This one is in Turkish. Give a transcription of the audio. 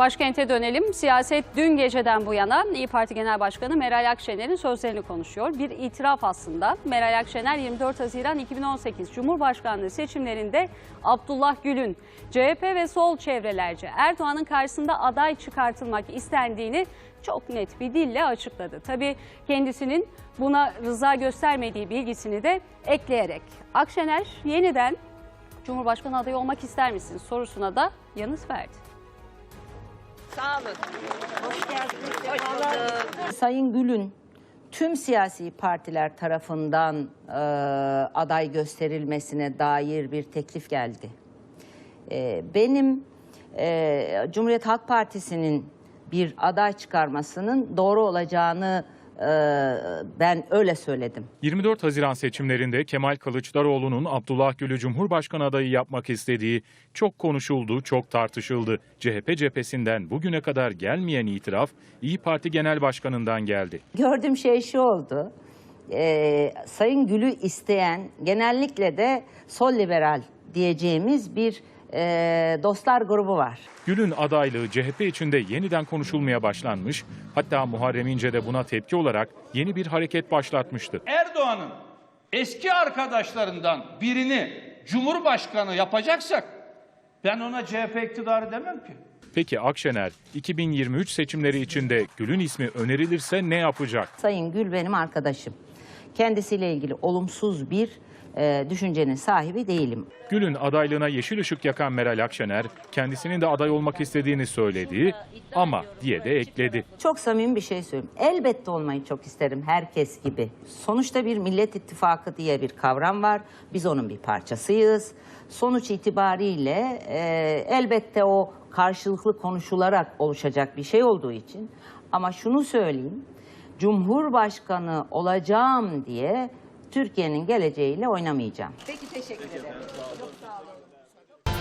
Başkente dönelim. Siyaset dün geceden bu yana İyi Parti Genel Başkanı Meral Akşener'in sözlerini konuşuyor. Bir itiraf aslında. Meral Akşener 24 Haziran 2018 Cumhurbaşkanlığı seçimlerinde Abdullah Gül'ün CHP ve sol çevrelerce Erdoğan'ın karşısında aday çıkartılmak istendiğini çok net bir dille açıkladı. Tabii kendisinin buna rıza göstermediği bilgisini de ekleyerek. Akşener yeniden Cumhurbaşkanı adayı olmak ister misin sorusuna da yanıt verdi. Sağ olun. Hoş geldiniz. Hoş bulduk. Sayın Gül'ün tüm siyasi partiler tarafından e, aday gösterilmesine dair bir teklif geldi. E, benim e, Cumhuriyet Halk Partisi'nin bir aday çıkarmasının doğru olacağını ben öyle söyledim. 24 Haziran seçimlerinde Kemal Kılıçdaroğlu'nun Abdullah Gül'ü Cumhurbaşkanı adayı yapmak istediği çok konuşuldu, çok tartışıldı. CHP cephesinden bugüne kadar gelmeyen itiraf İyi Parti Genel Başkanı'ndan geldi. Gördüğüm şey şu oldu. Ee, Sayın Gül'ü isteyen genellikle de sol liberal diyeceğimiz bir dostlar grubu var. Gül'ün adaylığı CHP içinde yeniden konuşulmaya başlanmış, hatta Muharrem İnce de buna tepki olarak yeni bir hareket başlatmıştı. Erdoğan'ın eski arkadaşlarından birini Cumhurbaşkanı yapacaksak ben ona CHP iktidarı demem ki. Peki Akşener 2023 seçimleri içinde Gül'ün ismi önerilirse ne yapacak? Sayın Gül benim arkadaşım. Kendisiyle ilgili olumsuz bir e, düşüncenin sahibi değilim. Gül'ün adaylığına yeşil ışık yakan Meral Akşener kendisinin de aday olmak istediğini söyledi ama diye de ekledi. Çok samimi bir şey söyleyeyim. Elbette olmayı çok isterim herkes gibi. Sonuçta bir millet ittifakı diye bir kavram var. Biz onun bir parçasıyız. Sonuç itibariyle e, elbette o karşılıklı konuşularak oluşacak bir şey olduğu için. Ama şunu söyleyeyim. Cumhurbaşkanı olacağım diye Türkiye'nin geleceğiyle oynamayacağım. Peki teşekkür ederim. Çok sağ olun.